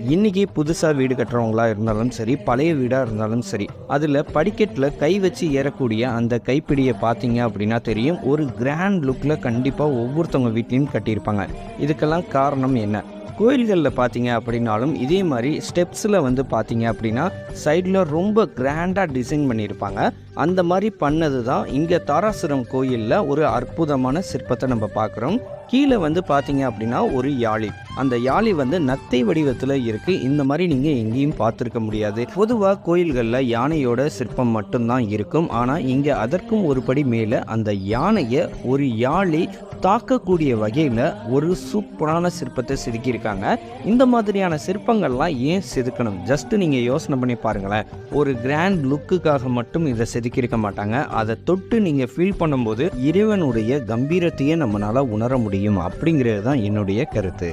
இன்னைக்கு புதுசாக வீடு கட்டுறவங்களா இருந்தாலும் சரி பழைய வீடாக இருந்தாலும் சரி அதில் படிக்கட்டில் கை வச்சு ஏறக்கூடிய அந்த கைப்பிடியை பார்த்தீங்க அப்படின்னா தெரியும். ஒரு கிராண்ட் லுக்கில் கண்டிப்பாக ஒவ்வொருத்தவங்க வீட்லேயும் கட்டியிருப்பாங்க. இதுக்கெல்லாம் காரணம் என்ன? கோயில்களில் பார்த்தீங்க அப்படின்னாலும் இதே மாதிரி ஸ்டெப்ஸில் வந்து பார்த்தீங்க அப்படின்னா சைடில் ரொம்ப கிராண்டாக டிசைன் பண்ணியிருப்பாங்க. அந்த மாதிரி பண்ணது தான் இங்கே தாராசுரம் கோயிலில் ஒரு அற்புதமான சிற்பத்தை நம்ம பார்க்குறோம் கீழே வந்து பார்த்தீங்க அப்படின்னா ஒரு யாழி. அந்த யாழி வந்து நத்தை வடிவத்தில் இருக்குது இந்த மாதிரி நீங்கள் எங்கேயும் பார்த்துருக்க முடியாது. பொதுவாக கோயில்களில் யானையோட சிற்பம் மட்டும்தான் இருக்கும். ஆனால் இங்கே அதற்கும் ஒரு படி மேலே அந்த யானையை ஒரு யாழி தாக்கக்கூடிய வகையில் ஒரு சூப்பரான சிற்பத்தை செதுக்கியிருக்காங்க. இந்த மாதிரியான சிற்பங்கள்லாம் ஏன் செதுக்கணும்? ஜஸ்ட் நீங்கள் யோசனை பண்ணி பாருங்களேன். ஒரு கிராண்ட் லுக்குக்காக மட்டும் இதை செதுக்கியிருக்க மாட்டாங்க. அதை தொட்டு நீங்கள் ஃபீல் பண்ணும்போது இறைவனுடைய கம்பீரத்தையே நம்மளால் உணர முடியும் அப்படிங்கிறது தான் என்னுடைய கருத்து.